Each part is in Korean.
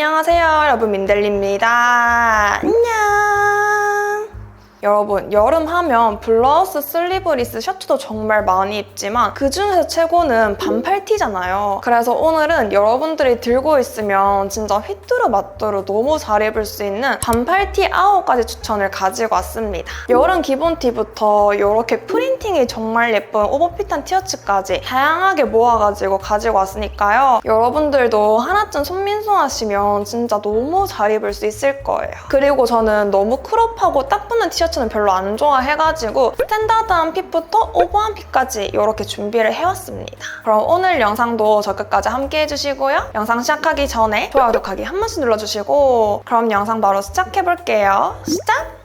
안녕하세요 여러분 민델리입니다 여러분 여름 하면 블라우스 슬리브리스 셔츠도 정말 많이 입지만 그 중에서 최고는 반팔 티잖아요. 그래서 오늘은 여러분들이 들고 있으면 진짜 휘뚜루 마뚜루 너무 잘 입을 수 있는 반팔 티 9가지 추천을 가지고 왔습니다. 여름 기본 티부터 이렇게 프린팅이 정말 예쁜 오버핏한 티셔츠까지 다양하게 모아가지고 가지고 왔으니까요. 여러분들도 하나쯤 손민소 하시면 진짜 너무 잘 입을 수 있을 거예요. 그리고 저는 너무 크롭하고 딱 붙는 티셔츠 는 별로 안 좋아해가지고 스탠다드한 핏부터 오버한 핏까지 이렇게 준비를 해왔습니다. 그럼 오늘 영상도 저 끝까지 함께 해주시고요. 영상 시작하기 전에 좋아요, 구독하기 한 번씩 눌러주시고 그럼 영상 바로 시작해볼게요. 시작!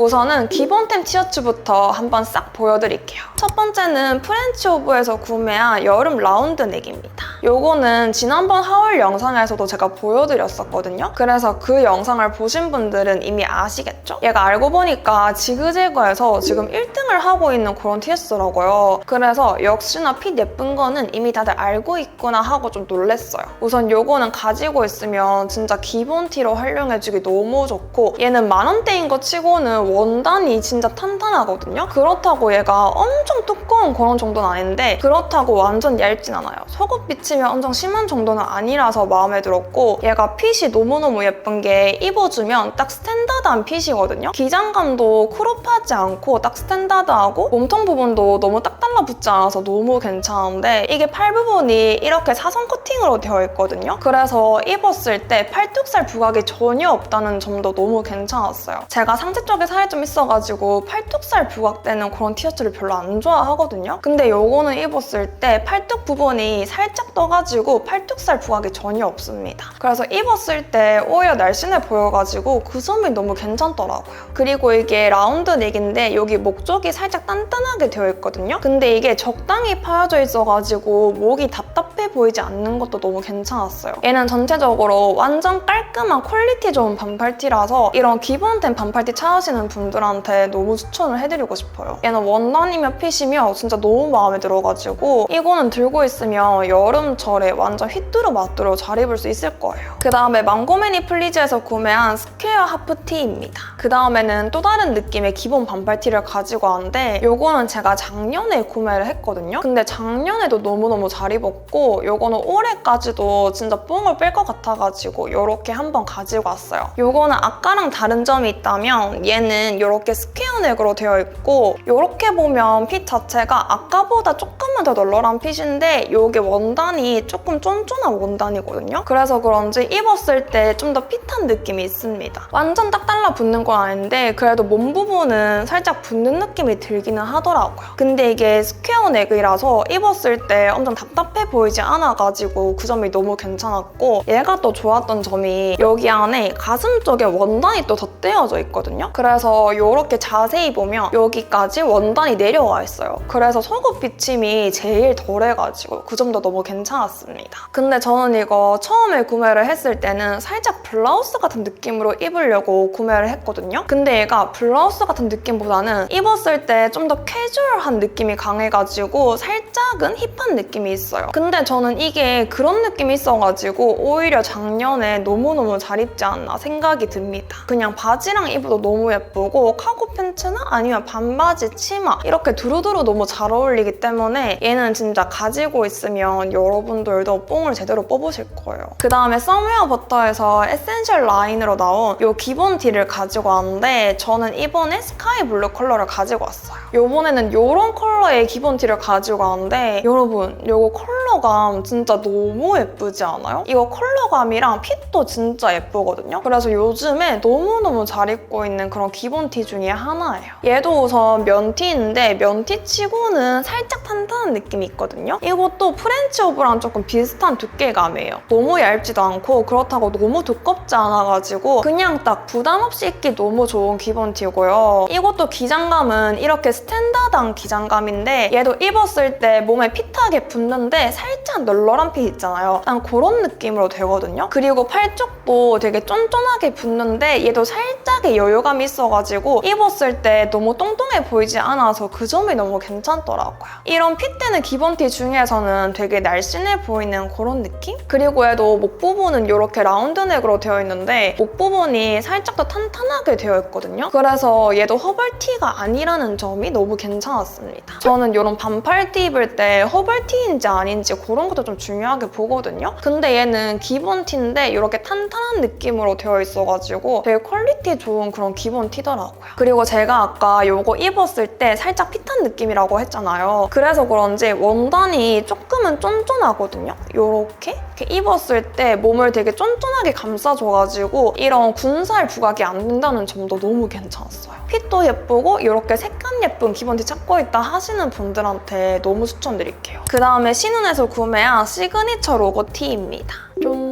우선은 기본템 티셔츠부터 한번 싹 보여드릴게요. 첫 번째는 프렌치 오브에서 구매한 여름 라운드 넥입니다. 요거는 지난번 하울 영상에서도 제가 보여드렸었거든요. 그래서 그 영상을 보신 분들은 이미 아시겠죠? 얘가 알고 보니까 지그재그에서 지금 1등을 하고 있는 그런 티셔츠더라고요. 그래서 역시나 핏 예쁜 거는 이미 다들 알고 있구나 하고 좀 놀랬어요. 우선 요거는 가지고 있으면 진짜 기본 티로 활용해주기 너무 좋고 얘는 만 원대인 거 치고는 원단이 진짜 탄탄하거든요. 그렇다고 얘가 엄청 두꺼운 그런 정도는 아닌데 그렇다고 완전 얇진 않아요. 속옷 비치면 엄청 심한 정도는 아니라서 마음에 들었고 얘가 핏이 너무너무 예쁜 게 입어주면 딱 스탠다드한 핏이거든요. 기장감도 크롭하지 않고 딱 스탠다드하고 몸통 부분도 너무 딱 달라붙지 않아서 너무 괜찮은데 이게 팔 부분이 이렇게 사선 커팅으로 되어 있거든요. 그래서 입었을 때 팔뚝살 부각이 전혀 없다는 점도 너무 괜찮았어요. 제가 상체 쪽에 살이 좀 있어가지고 팔뚝살 부각되는 그런 티셔츠를 별로 안 좋아하거든요. 근데 요거는 입었을 때 팔뚝 부분이 살짝 떠가지고 팔뚝살 부각이 전혀 없습니다. 그래서 입었을 때 오히려 날씬해 보여가지고 그 점이 너무 괜찮더라고요. 그리고 이게 라운드 넥인데 여기 목 쪽이 살짝 단단하게 되어 있거든요. 근데 이게 적당히 파여져 있어가지고 목이 답답해 보이지 않는 것도 너무 괜찮았어요. 얘는 전체적으로 완전 깔끔한 퀄리티 좋은 반팔티라서 이런 기본템 반팔티 찾으시는 분들한테 너무 추천을 해드리고 싶어요. 얘는 원단이며 핏이며 진짜 너무 마음에 들어가지고 이거는 들고 있으면 여름철에 완전 휘뚜루 마뚜루 잘 입을 수 있을 거예요. 그 다음에 망고매니 플리즈에서 구매한 스퀘어 하프티입니다. 그 다음에는 또 다른 느낌의 기본 반팔티를 가지고 왔는데 요거는 제가 작년에 구매를 했거든요. 근데 작년에도 너무너무 잘 입었고 요거는 올해까지도 진짜 뽕을 뺄 것 같아가지고 이렇게 한번 가지고 왔어요. 요거는 아까랑 다른 점이 있다면 얘는 이렇게 스퀘어 넥으로 되어 있고 이렇게 보면 핏 자체가 아까보다 조금만 더 널널한 핏인데 이게 원단이 조금 쫀쫀한 원단이거든요. 그래서 그런지 입었을 때 좀 더 핏한 느낌이 있습니다. 완전 딱 달라붙는 건 아닌데 그래도 몸 부분은 살짝 붙는 느낌이 들기는 하더라고요. 근데 이게 스퀘어 넥이라서 입었을 때 엄청 답답해 보이지 않아가지고 그 점이 너무 괜찮았고 얘가 또 좋았던 점이 여기 안에 가슴 쪽에 원단이 또 덧대어져 있거든요. 그래서 이렇게 자세히 보면 여기까지 원단이 내려와 있어요. 그래서 속옷 비침이 제일 덜해가지고 그 점도 너무 괜찮았습니다. 근데 저는 이거 처음에 구매를 했을 때는 살짝 블라우스 같은 느낌으로 입으려고 구매를 했거든요. 근데 얘가 블라우스 같은 느낌보다는 입었을 때 좀 더 캐주얼한 느낌이 강해가지고 살짝은 힙한 느낌이 있어요. 근데 저는 이게 그런 느낌이 있어가지고 오히려 작년에 너무너무 잘 입지 않나 생각이 듭니다. 그냥 바지랑 입어도 너무 예 쁘고 카고 팬츠나 아니면 반바지, 치마 이렇게 두루두루 너무 잘 어울리기 때문에 얘는 진짜 가지고 있으면 여러분들도 뽕을 제대로 뽑으실 거예요. 그 다음에 썸웨어 버터에서 에센셜 라인으로 나온 이 기본 티를 가지고 왔는데 저는 이번에 스카이 블루 컬러를 가지고 왔어요. 이번에는 이런 컬러의 기본 티를 가지고 왔는데 여러분 이거 컬러감 진짜 너무 예쁘지 않아요? 이거 컬러감이랑 핏도 진짜 예쁘거든요. 그래서 요즘에 너무너무 잘 입고 있는 그런 기본 티 중에 하나예요. 얘도 우선 면티인데 면티 치고는 살짝 탄탄한 느낌이 있거든요. 이것도 프렌치 오브랑 조금 비슷한 두께감이에요. 너무 얇지도 않고 그렇다고 너무 두껍지 않아가지고 그냥 딱 부담 없이 입기 너무 좋은 기본 티고요. 이것도 기장감은 이렇게 스탠다드한 기장감인데 얘도 입었을 때 몸에 핏하게 붙는데 살짝 널널한 핏 있잖아요. 난 그런 느낌으로 되거든요. 그리고 팔 쪽도 되게 쫀쫀하게 붙는데 얘도 살짝의 여유감이 있어가지고 있어가지고 입었을 때 너무 똥똥해 보이지 않아서 그 점이 너무 괜찮더라고요. 이런 핏되는 기본 티 중에서는 되게 날씬해 보이는 그런 느낌? 그리고 얘도 목 부분은 이렇게 라운드 넥으로 되어 있는데 목 부분이 살짝 더 탄탄하게 되어 있거든요. 그래서 얘도 허벌티가 아니라는 점이 너무 괜찮았습니다. 저는 이런 반팔티 입을 때 허벌티인지 아닌지 그런 것도 좀 중요하게 보거든요. 근데 얘는 기본 티인데 이렇게 탄탄한 느낌으로 되어 있어가지고 되게 퀄리티 좋은 그런 기본 티 더라고요. 그리고 제가 아까 이거 입었을 때 살짝 핏한 느낌이라고 했잖아요. 그래서 그런지 원단이 조금은 쫀쫀하거든요. 이렇게 이렇게 입었을 때 몸을 되게 쫀쫀하게 감싸줘가지고 이런 군살 부각이 안 된다는 점도 너무 괜찮았어요. 핏도 예쁘고 이렇게 색감 예쁜 기본티 찾고 있다 하시는 분들한테 너무 추천드릴게요. 그 다음에 신은에서 구매한 시그니처 로고 티입니다. 좀...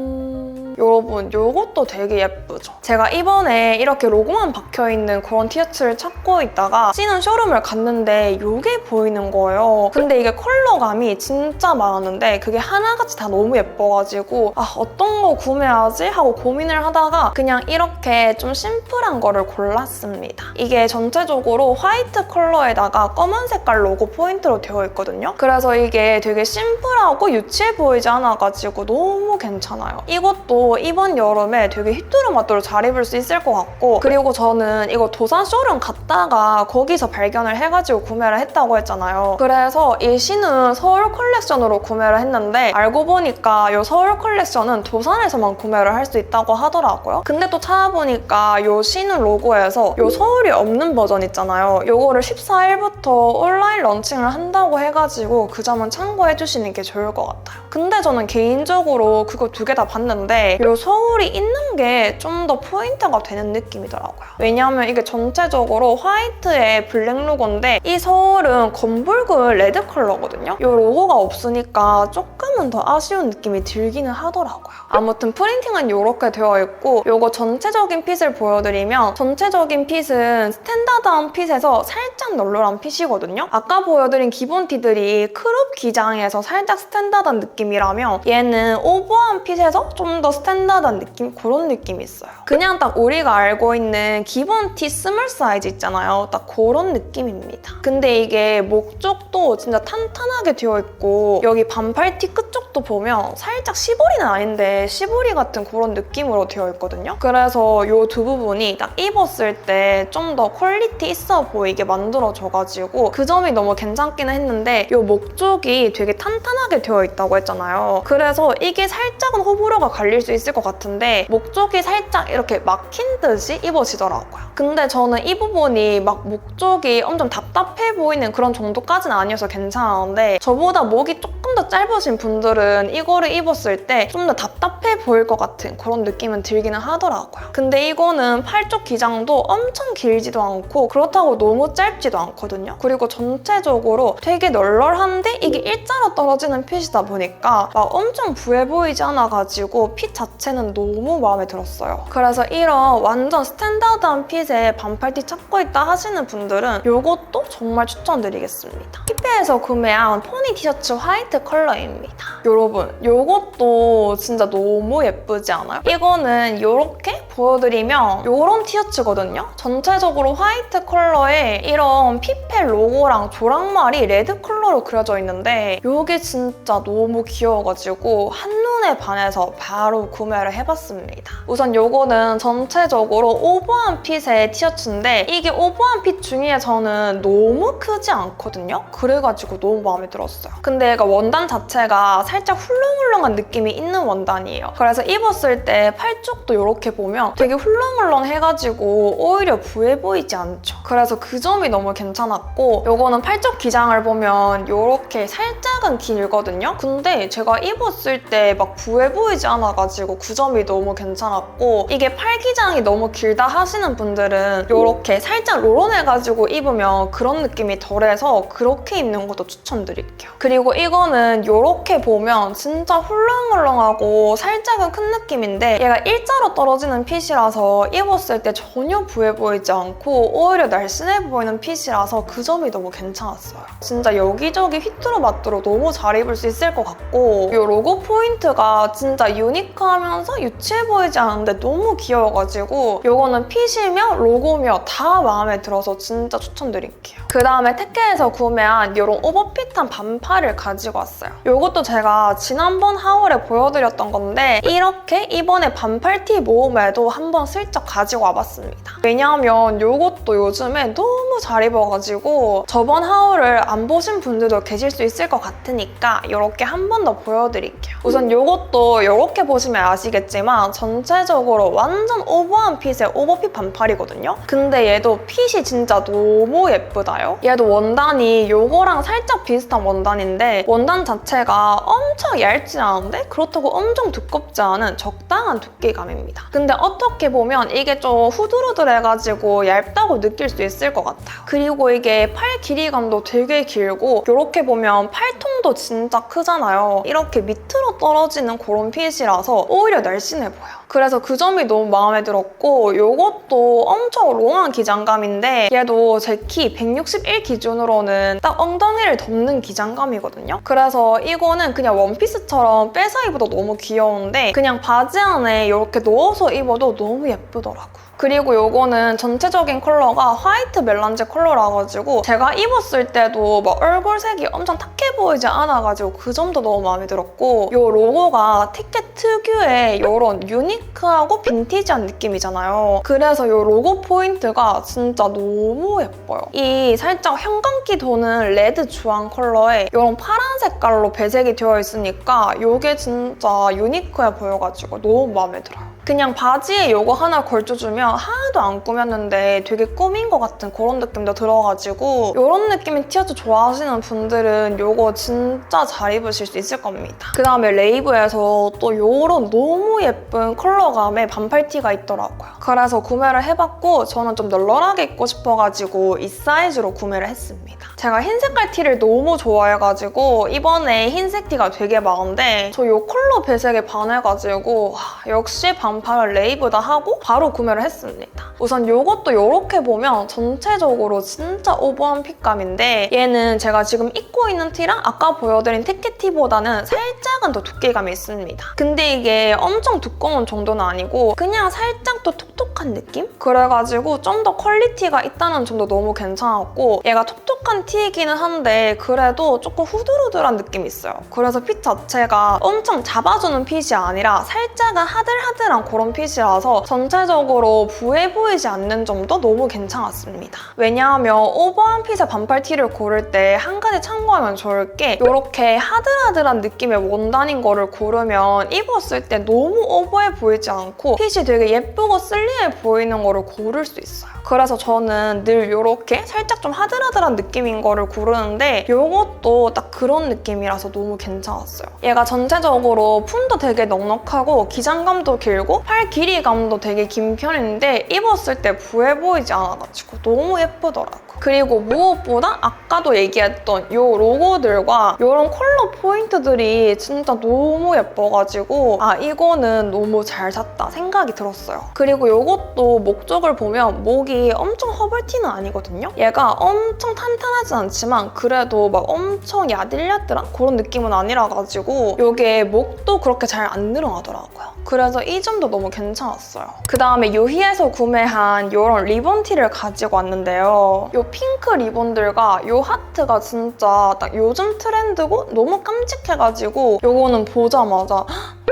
여러분 이것도 되게 예쁘죠? 제가 이번에 이렇게 로고만 박혀있는 그런 티셔츠를 찾고 있다가 신은 쇼룸을 갔는데 이게 보이는 거예요. 근데 이게 컬러감이 진짜 많았는데 그게 하나같이 다 너무 예뻐가지고 아 어떤 거 구매하지? 하고 고민을 하다가 그냥 이렇게 좀 심플한 거를 골랐습니다. 이게 전체적으로 화이트 컬러에다가 검은 색깔 로고 포인트로 되어 있거든요. 그래서 이게 되게 심플하고 유치해 보이지 않아가지고 너무 괜찮아요. 이것도 이번 여름에 되게 힙도르마도로 잘 입을 수 있을 것 같고 그리고 저는 이거 도산 쇼룸 갔다가 거기서 발견을 해가지고 구매를 했다고 했잖아요. 그래서 이 신은 서울 컬렉션으로 구매를 했는데 알고 보니까 이 서울 컬렉션은 도산에서만 구매를 할 수 있다고 하더라고요. 근데 또 찾아보니까 이 신은 로고에서 이 서울이 없는 버전 있잖아요. 이거를 14일부터 온라인 런칭을 한다고 해가지고 그 점은 참고해 주시는 게 좋을 것 같아요. 근데 저는 개인적으로 그거 두 개 다 봤는데 이 서울이 있는 게 좀 더 포인트가 되는 느낌이더라고요. 왜냐하면 이게 전체적으로 화이트에 블랙 로고인데 이 서울은 검붉은 레드 컬러거든요. 이 로고가 없으니까 조금은 더 아쉬운 느낌이 들기는 하더라고요. 아무튼 프린팅은 이렇게 되어 있고 이거 전체적인 핏을 보여드리면 전체적인 핏은 스탠다드한 핏에서 살짝 널널한 핏이거든요. 아까 보여드린 기본 티들이 크롭 기장에서 살짝 스탠다드한 느낌이라면 얘는 오버한 핏에서 좀 더 스탠 다드한 느낌? 그런 느낌이 있어요. 그냥 딱 우리가 알고 있는 기본 티 스몰 사이즈 있잖아요. 딱 그런 느낌입니다. 근데 이게 목 쪽도 진짜 탄탄하게 되어 있고 여기 반팔 티 끝 쪽도 보면 살짝 시보리는 아닌데 시보리 같은 그런 느낌으로 되어 있거든요. 그래서 이 두 부분이 딱 입었을 때 좀 더 퀄리티 있어 보이게 만들어져가지고 그 점이 너무 괜찮기는 했는데 이 목 쪽이 되게 탄탄하게 되어 있다고 했잖아요. 그래서 이게 살짝은 호불호가 갈릴 수 있을 것 같은데 목 쪽이 살짝 이렇게 막힌 듯이 입어지더라고요. 근데 저는 이 부분이 막 목 쪽이 엄청 답답해 보이는 그런 정도까지는 아니어서 괜찮았는데 저보다 목이 조금 더 짧으신 분들은 이거를 입었을 때 좀 더 답답해 보일 것 같은 그런 느낌은 들기는 하더라고요. 근데 이거는 팔 쪽 기장도 엄청 길지도 않고 그렇다고 너무 짧지도 않거든요. 그리고 전체적으로 되게 널널한데 이게 일자로 떨어지는 핏이다 보니까 막 엄청 부해 보이지 않아가지고 핏 자체 는 너무 마음에 들었어요. 그래서 이런 완전 스탠다드한 핏에 반팔티 찾고 있다 하시는 분들은 이것도 정말 추천드리겠습니다. 피페에서 구매한 포니 티셔츠 화이트 컬러입니다. 여러분, 이것도 진짜 너무 예쁘지 않아요? 이거는 이렇게 보여드리면 이런 티셔츠거든요? 전체적으로 화이트 컬러에 이런 피페 로고랑 조랑말이 레드 컬러로 그려져 있는데 이게 진짜 너무 귀여워가지고 한눈에 반해서 바로 구매를 해봤습니다. 우선 이거는 전체적으로 오버한 핏의 티셔츠인데 이게 오버한 핏 중에서는 너무 크지 않거든요? 그래 가지고 너무 마음에 들었어요. 근데 얘가 원단 자체가 살짝 훌렁훌렁한 느낌이 있는 원단이에요. 그래서 입었을 때 팔 쪽도 이렇게 보면 되게 훌렁훌렁해가지고 오히려 부해 보이지 않죠. 그래서 그 점이 너무 괜찮았고 이거는 팔쪽 기장을 보면 이렇게 살짝은 길거든요. 근데 제가 입었을 때 막 부해 보이지 않아가지고 그 점이 너무 괜찮았고 이게 팔 기장이 너무 길다 하시는 분들은 이렇게 살짝 롤런해가지고 입으면 그런 느낌이 덜해서 그렇게 있는 것도 추천드릴게요. 그리고 이거는 이렇게 보면 진짜 훌렁훌렁하고 살짝은 큰 느낌인데 얘가 일자로 떨어지는 핏이라서 입었을 때 전혀 부해 보이지 않고 오히려 날씬해 보이는 핏이라서 그 점이 너무 괜찮았어요. 진짜 여기저기 휘뚜루마뚜루 너무 잘 입을 수 있을 것 같고 이 로고 포인트가 진짜 유니크하면서 유치해 보이지 않은데 너무 귀여워가지고 이거는 핏이며 로고며 다 마음에 들어서 진짜 추천드릴게요. 그 다음에 테케에서 구매한 이런 오버핏한 반팔을 가지고 왔어요. 이것도 제가 지난번 하울에 보여드렸던 건데 이렇게 이번에 반팔티 모음에도 한번 슬쩍 가지고 와봤습니다. 왜냐하면 이것도 요즘에 너무 잘 입어가지고 저번 하울을 안 보신 분들도 계실 수 있을 것 같으니까 이렇게 한 번 더 보여드릴게요. 우선 이것도 이렇게 보시면 아시겠지만 전체적으로 완전 오버한 핏의 오버핏 반팔이거든요. 근데 얘도 핏이 진짜 너무 예쁘다요. 얘도 원단이 이거랑 살짝 비슷한 원단인데 원단 자체가 엄청 얇지 않은데 그렇다고 엄청 두껍지 않은 적당한 두께감입니다. 근데 어떻게 보면 이게 좀 후두루들해가지고 얇다고 느낄 수 있을 것 같아요. 그리고 이게 팔 길이감도 되게 길고 이렇게 보면 팔통도 진짜 크잖아요. 이렇게 밑으로 떨어지는 그런 핏이라서 오히려 날씬해 보여. 그래서 그 점이 너무 마음에 들었고 이것도 엄청 롱한 기장감인데 얘도 제 키 161 기준으로는 딱 엉덩이를 덮는 기장감이거든요. 그래서 이거는 그냥 원피스처럼 빼서 입어도 너무 귀여운데 그냥 바지 안에 이렇게 넣어서 입어도 너무 예쁘더라고. 그리고 요거는 전체적인 컬러가 화이트 멜란지 컬러라 가지고 제가 입었을 때도 막 얼굴색이 엄청 탁해 보이지 않아가지고 그 점도 너무 마음에 들었고 요 로고가 티켓 특유의 이런 유니크하고 빈티지한 느낌이잖아요. 그래서 요 로고 포인트가 진짜 너무 예뻐요. 이 살짝 형광기 도는 레드 주황 컬러에 이런 파란 색깔로 배색이 되어 있으니까 이게 진짜 유니크해 보여가지고 너무 마음에 들어요. 그냥 바지에 이거 하나 걸쳐주면 하나도 안 꾸몄는데 되게 꾸민 것 같은 그런 느낌도 들어가지고 이런 느낌의 티셔츠 좋아하시는 분들은 이거 진짜 잘 입으실 수 있을 겁니다. 그 다음에 레이브에서 또 이런 너무 예쁜 컬러감의 반팔티가 있더라고요. 그래서 구매를 해봤고 저는 좀 널널하게 입고 싶어가지고 이 사이즈로 구매를 했습니다. 제가 흰 색깔 티를 너무 좋아해가지고 이번에 흰색 티가 되게 많은데 저이 컬러 배색에 반해가지고 와, 역시 반 팔은 레이브다 하고 바로 구매를 했습니다. 우선 이것도 이렇게 보면 전체적으로 진짜 오버한 핏감인데 얘는 제가 지금 입고 있는 티랑 아까 보여드린 티켓 티보다는 살짝은 더 두께감이 있습니다. 근데 이게 엄청 두꺼운 정도는 아니고 그냥 살짝 더 톡톡한 느낌? 그래가지고 좀 더 퀄리티가 있다는 점도 너무 괜찮았고 얘가 톡톡 한 티이기는 한데 그래도 조금 후들후들한 느낌이 있어요. 그래서 핏 자체가 엄청 잡아주는 핏이 아니라 살짝은 하들하들한 그런 핏이라서 전체적으로 부해 보이지 않는 점도 너무 괜찮았습니다. 왜냐하면 오버한 핏의 반팔 티를 고를 때 한 가지 참고하면 좋을 게 이렇게 하들하들한 느낌의 원단인 거를 고르면 입었을 때 너무 오버해 보이지 않고 핏이 되게 예쁘고 슬림해 보이는 거를 고를 수 있어요. 그래서 저는 늘 이렇게 살짝 좀 하들하들한 느낌 인 거를 고르는데 이것도 딱 그런 느낌이라서 너무 괜찮았어요. 얘가 전체적으로 품도 되게 넉넉하고 기장감도 길고 팔 길이감도 되게 긴 편인데 입었을 때 부해 보이지 않아가지고 너무 예쁘더라고요. 그리고 무엇보다 아까도 얘기했던 이 로고들과 이런 컬러 포인트들이 진짜 너무 예뻐가지고 아 이거는 너무 잘 샀다 생각이 들었어요. 그리고 이것도 목 쪽을 보면 목이 엄청 허벌티는 아니거든요. 얘가 엄청 탄탄하진 않지만 그래도 막 엄청 야들야들한 그런 느낌은 아니라가지고 이게 목도 그렇게 잘 안 늘어나더라고요. 그래서 이 점도 너무 괜찮았어요. 그 다음에 유희에서 구매한 이런 리본티를 가지고 왔는데요. 이 핑크 리본들과 이 하트가 진짜 딱 요즘 트렌드고 너무 깜찍해가지고 이거는 보자마자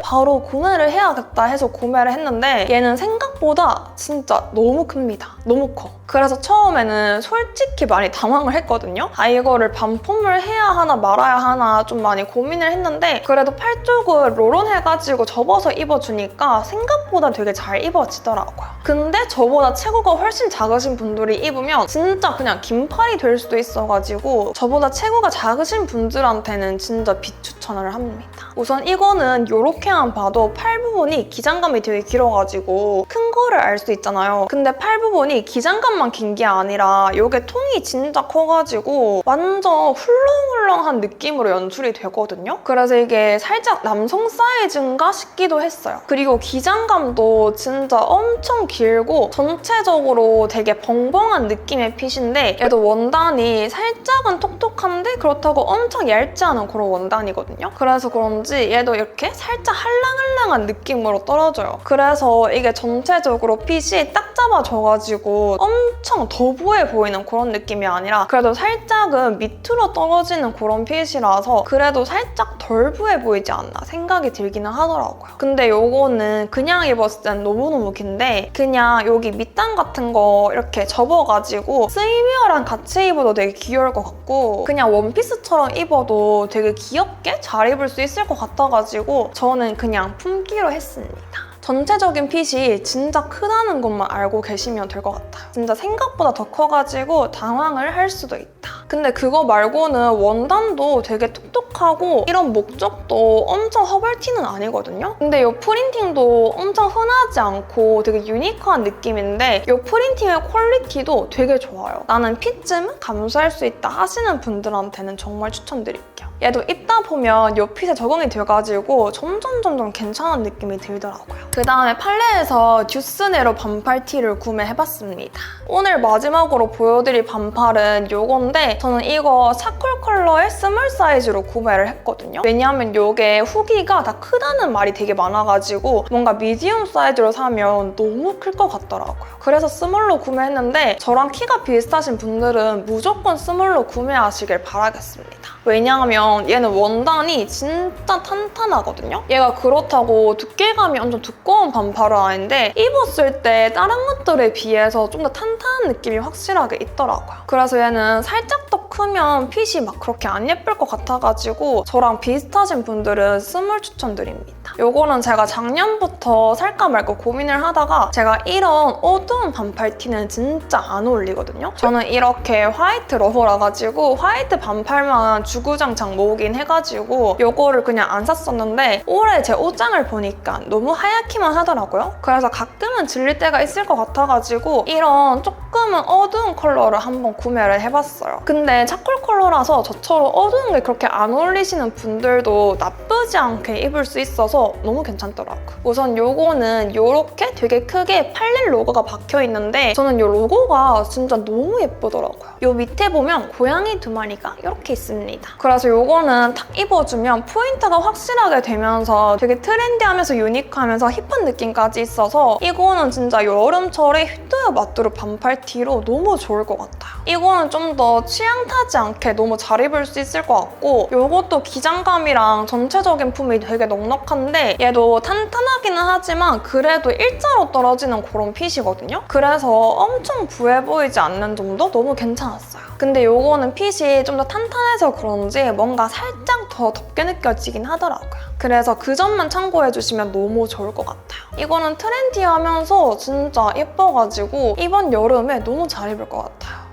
바로 구매를 해야겠다 해서 구매를 했는데 얘는 생각보다 진짜 너무 큽니다. 너무 커. 그래서 처음에는 솔직히 많이 당황을 했거든요. 아 이거를 반품을 해야 하나 말아야 하나 좀 많이 고민을 했는데 그래도 팔 쪽을 롤온해가지고 접어서 입어주니까 생각보다 되게 잘 입어지더라고요. 근데 저보다 체구가 훨씬 작으신 분들이 입으면 진짜 그냥 긴팔이 될 수도 있어가지고 저보다 체구가 작으신 분들한테는 진짜 비추천 추천을 합니다. 우선 이거는 이렇게만 봐도 팔 부분이 기장감이 되게 길어가지고 큰 거를 알 수 있잖아요. 근데 팔 부분이 기장감만 긴 게 아니라 이게 통이 진짜 커가지고 완전 훌렁훌렁한 느낌으로 연출이 되거든요. 그래서 이게 살짝 남성 사이즈인가 싶기도 했어요. 그리고 기장감도 진짜 엄청 길고 전체적으로 되게 벙벙한 느낌의 핏인데 얘도 원단이 살짝은 톡톡한데 그렇다고 엄청 얇지 않은 그런 원단이거든요. 그래서 그런지 얘도 이렇게 살짝 할랑할랑한 느낌으로 떨어져요. 그래서 이게 전체적으로 핏이 딱 잡아져가지고 엄청 더부해 보이는 그런 느낌이 아니라 그래도 살짝은 밑으로 떨어지는 그런 핏이라서 그래도 살짝 덜 부해 보이지 않나 생각이 들기는 하더라고요. 근데 요거는 그냥 입었을 땐 너무너무 긴데 그냥 여기 밑단 같은 거 이렇게 접어가지고 스위어랑 같이 입어도 되게 귀여울 것 같고 그냥 원피스처럼 입어도 되게 귀엽게 잘 입을 수 있을 것 같아가지고 저는 그냥 품기로 했습니다. 전체적인 핏이 진짜 크다는 것만 알고 계시면 될 것 같아요. 진짜 생각보다 더 커가지고 당황을 할 수도 있다. 근데 그거 말고는 원단도 되게 톡톡하고 이런 목적도 엄청 허벌티는 아니거든요? 근데 이 프린팅도 엄청 흔하지 않고 되게 유니크한 느낌인데 이 프린팅의 퀄리티도 되게 좋아요. 나는 핏쯤은 감수할 수 있다 하시는 분들한테는 정말 추천드릴게요. 얘도 입다 보면 이 핏에 적응이 돼가지고 점점 점점 괜찮은 느낌이 들더라고요. 그 다음에 팔레에서 듀스네로 반팔 티를 구매해봤습니다. 오늘 마지막으로 보여드릴 반팔은 이건데 저는 이거 차콜 컬러의 스몰 사이즈로 구매를 했거든요. 왜냐하면 이게 후기가 다 크다는 말이 되게 많아가지고 뭔가 미디움 사이즈로 사면 너무 클 것 같더라고요. 그래서 스몰로 구매했는데 저랑 키가 비슷하신 분들은 무조건 스몰로 구매하시길 바라겠습니다. 왜냐하면 얘는 원단이 진짜 탄탄하거든요. 얘가 그렇다고 두께감이 엄청 두꺼운 반팔은 아닌데 입었을 때 다른 것들에 비해서 좀 더 탄탄한 느낌이 확실하게 있더라고요. 그래서 얘는 살짝 더 크면 핏이 막 그렇게 안 예쁠 것 같아가지고 저랑 비슷하신 분들은 스몰 추천드립니다. 요거는 제가 작년부터 살까 말까 고민을 하다가 제가 이런 어두운 반팔 티는 진짜 안 어울리거든요. 저는 이렇게 화이트 러버라 가지고 화이트 반팔만 주구장창 모으긴 해가지고 요거를 그냥 안 샀었는데 올해 제 옷장을 보니까 너무 하얗기만 하더라고요. 그래서 가끔은 질릴 때가 있을 것 같아가지고 이런 조금은 어두운 컬러를 한번 구매를 해봤어요. 근데 차콜 컬러라서 저처럼 어두운 게 그렇게 안 어울리시는 분들도 나쁘지 않게 입을 수 있어서 너무 괜찮더라고요. 우선 요거는 요렇게 되게 크게 팔릴 로고가 박혀 있는데 저는 요 로고가 진짜 너무 예쁘더라고요. 요 밑에 보면 고양이 두 마리가 이렇게 있습니다. 그래서 요 거는 탁 입어주면 포인트가 확실하게 되면서 되게 트렌디하면서 유니크하면서 힙한 느낌까지 있어서 이거는 진짜 여름철에 휘뚜여 마뚜루 반팔 티로 너무 좋을 것 같아요. 이거는 좀 더 취향 타지 않게 너무 잘 입을 수 있을 것 같고 요것도 기장감이랑 전체적인 품이 되게 넉넉한데 얘도 탄탄하기는 하지만 그래도 일자로 떨어지는 그런 핏이거든요. 그래서 엄청 부해 보이지 않는 정도? 너무 괜찮았어요. 근데 요거는 핏이 좀 더 탄탄해서 그런지 뭔가 살짝 더 덥게 느껴지긴 하더라고요. 그래서 그 점만 참고해 주시면 너무 좋을 것 같아요. 이거는 트렌디하면서 진짜 예뻐가지고 이번 여름에 너무 잘 입을 것 같아요.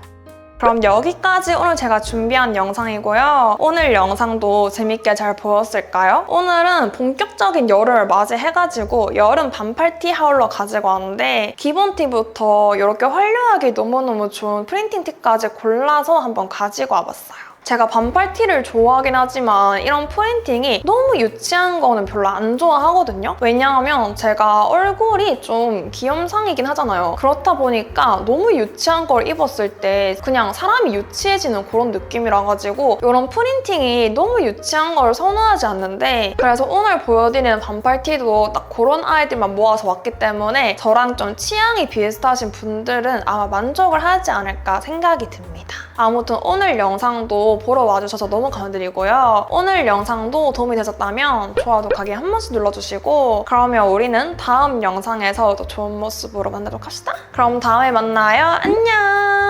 그럼 여기까지 오늘 제가 준비한 영상이고요. 오늘 영상도 재밌게 잘 보였을까요? 오늘은 본격적인 여름을 맞이해가지고 여름 반팔티 하울러 가지고 왔는데 기본 티부터 이렇게 활용하기 너무너무 좋은 프린팅 티까지 골라서 한번 가지고 와봤어요. 제가 반팔 티를 좋아하긴 하지만 이런 프린팅이 너무 유치한 거는 별로 안 좋아하거든요. 왜냐하면 제가 얼굴이 좀 기염상이긴 하잖아요. 그렇다 보니까 너무 유치한 걸 입었을 때 그냥 사람이 유치해지는 그런 느낌이라 가지고 이런 프린팅이 너무 유치한 걸 선호하지 않는데 그래서 오늘 보여드리는 반팔 티도 딱 그런 아이들만 모아서 왔기 때문에 저랑 좀 취향이 비슷하신 분들은 아마 만족을 하지 않을까 생각이 듭니다. 아무튼 오늘 영상도 보러 와주셔서 너무 감사드리고요. 오늘 영상도 도움이 되셨다면 좋아요, 독하기 한 번씩 눌러주시고 그러면 우리는 다음 영상에서 더 좋은 모습으로 만나도록 합시다. 그럼 다음에 만나요. 안녕!